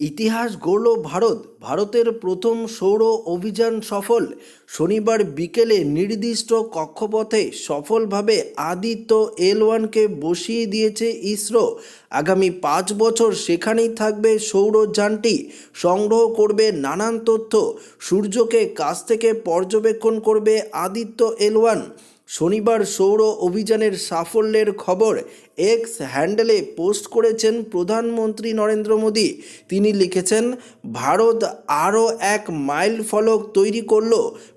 ইতিহাস গড়ল ভারত। ভারতের প্রথম সৌর অভিযান সফল। শনিবার বিকেলে নির্দিষ্ট কক্ষপথে সফলভাবে আদিত্য এল ওয়ানকে বসিয়ে দিয়েছে ইসরো। আগামী পাঁচ বছর সেখানেই থাকবে সৌরযানটি সংগ্রহ করবে নানান তথ্য। সূর্যকে কাছ থেকে পর্যবেক্ষণ করবে আদিত্য এল ওয়ান। শনিবার সৌর অভিযানের সাফল্যের খবর এক্স হ্যান্ডেলে পোস্ট করেছেন প্রধানমন্ত্রী নরেন্দ্র মোদী। তিনি লিখেছেন, ভারত আরও এক মাইল ফলক তৈরি করল।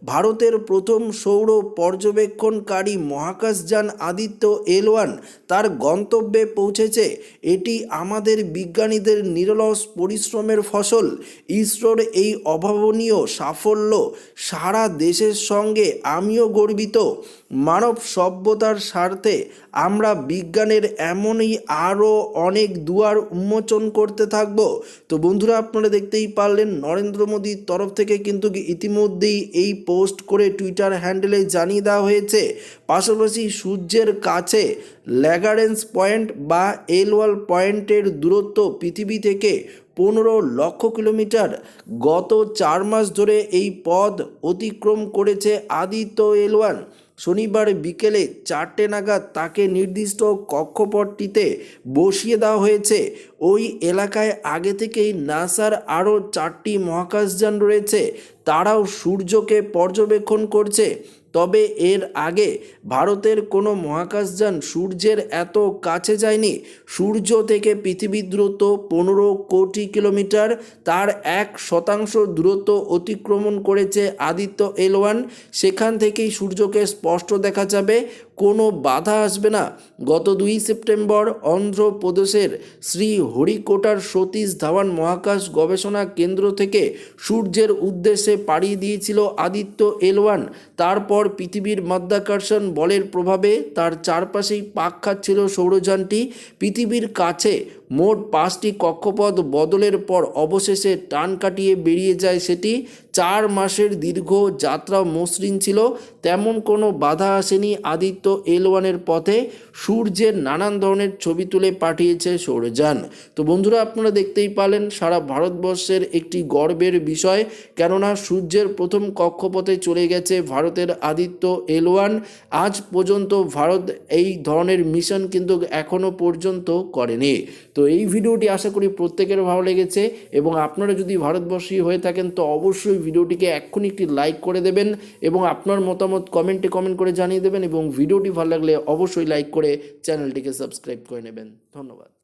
ভারতের প্রথম সৌর পর্যবেক্ষণকারী মহাকাশযান আদিত্য এল ওয়ান। তার গন্তব্যে পৌঁছেছে। এটি আমাদের বিজ্ঞানীদের নিরলস পরিশ্রমের ফসল। ইসরোর এই অভাবনীয় সাফল্য সারা দেশের সঙ্গে আমিও গর্বিত। মানব সভ্যতার স্বার্থে আমরা বিজ্ঞানের এমনই আরও অনেক দুয়ার উন্মোচন করতে থাকব। তো বন্ধুরা, আপনারা দেখতেই পারলেন, নরেন্দ্র মোদীর তরফ থেকে কিন্তু ইতিমধ্যেই এই পোস্ট করে টুইটার হ্যান্ডেলে জানিয়ে দেওয়া হয়েছে। পাশাপাশি সূর্যের কাছে ল্যাগারেন্স পয়েন্ট বা এলওয়াল পয়েন্টের দূরত্ব পৃথিবী থেকে পনেরো লক্ষ কিলোমিটার। গত চার মাস ধরে এই পদ অতিক্রম করেছে আদিত্য এল ওয়ান শনিবার বিকেলে চারটে নাগাদ তাকে নির্দিষ্ট কক্ষপথটিতে বসিয়ে দেওয়া হয়েছে। ওই এলাকায় আগে থেকেই নাসার আরও চারটি মহাকাশযান রয়েছে। তারাও সূর্যকে পর্যবেক্ষণ করছে। তবে এর আগে ভারতের কোনো মহাকাশযান সূর্যের এত কাছে যায়নি। সূর্য থেকে পৃথিবীর দূরত্ব পনেরো কোটি কিলোমিটার, তার এক শতাংশ দূরত্ব অতিক্রমণ করেছে আদিত্য এল সেখান থেকেই সূর্যকে স্পষ্ট দেখা যাবে, কোনো বাধা আসবে না। গত দুই সেপ্টেম্বর অন্ধ্রপ্রদেশের শ্রী হরিকোটার সতীশ ধাওয়ান মহাকাশ গবেষণা কেন্দ্র থেকে সূর্যের উদ্দেশ্যে পাড়ি দিয়েছিল আদিত্য এল তারপর পৃথিবীর মাধ্যাকর্ষণ বলের প্রভাবে তার চারপাশেই পাক খাচ্ছিল সৌরযানটি পৃথিবীর কাছে মোট পাঁচটি কক্ষপথ বদলের পর অবশেষে টান কাটিয়ে বেরিয়ে যায় সেটি। চার মাসের দীর্ঘ যাত্রা মসৃণ ছিল, তেমন কোনো বাধা আসেনি আদিত্য এল ওয়ানের পথে। সূর্যের নানান ধরনের ছবি তুলে পাঠিয়েছে সৌরযান তো বন্ধুরা, আপনারা দেখতেই পালেন সারা ভারতবর্ষের একটি গর্বের বিষয়, কেননা সূর্যের প্রথম কক্ষপথে চলে গেছে ভারতের আদিত্য এল আজ পর্যন্ত ভারত এই ধরনের মিশন কিন্তু এখনও পর্যন্ত করেনি। তো এই ভিডিওটি আশা করি প্রত্যেকের ভালো লেগেছে এবং আপনারা যদি ভারতবর্ষী হয়ে থাকেন তো অবশ্যই ভিডিওটিকে এক্ষুনি একটি লাইক করে দেবেন এবং আপনার মতামত কমেন্টে কমেন্ট করে জানিয়ে দেবেন এবং ভিডিওটি ভালো লাগলে অবশ্যই লাইক করে চ্যানেলটিকে সাবস্ক্রাইব করে নেবেন। ধন্যবাদ।